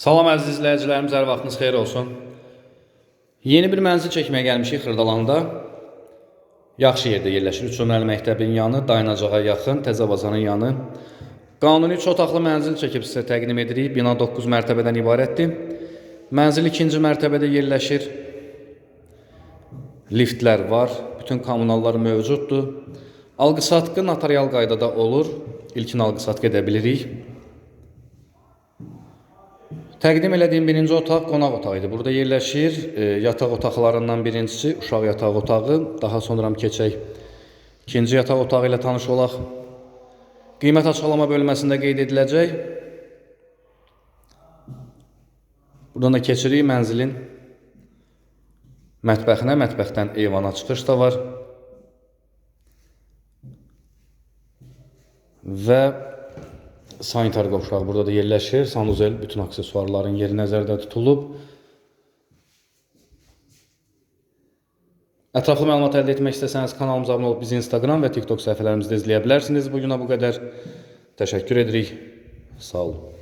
Salam əziz izləyicilərimiz, hər vaxtınız xeyir olsun. Yeni bir mənzil çəkməyə gəlmişik Xırdalanda. Yaxşı yerdə yerləşir. Üç nömrəli məktəbin yanı, dayanacağa yaxın, Təzə bazarın yanı. Qanuni 3 otaqlı mənzil çəkib sizə təqdim edirik. Bina 9 mərtəbədən ibarətdir. Mənzil ikinci mərtəbədə yerləşir. Liftlər var, bütün kommunallar mövcuddur. Alqı-satqı notarial qaydada olur. İlkin alqı-satqı edə bilirik. Təqdim elədiyim birinci otaq qonaq otağı idi. Burada yerləşir e, yataq otaqlarından birincisi uşaq yataq otağı. Daha sonra keçək ikinci yataq otağı ilə tanış olaq. Qiymət açıqlama bölməsində qeyd ediləcək. Buradan da keçirik mənzilin mətbəxinə. Mətbəxdən eyvana çıxış da var. Və sanitar qovşağı burada da yerləşir. Sanuzel bütün aksesuarların yeri nəzərdə tutulub. Ətraflı məlumat əldə etmək istəsəniz kanalımıza abunə olub bizi Instagram və TikTok səhifələrimizdə izləyə bilərsiniz. Bu günə bu qədər. Təşəkkür edirik. Sağ olun.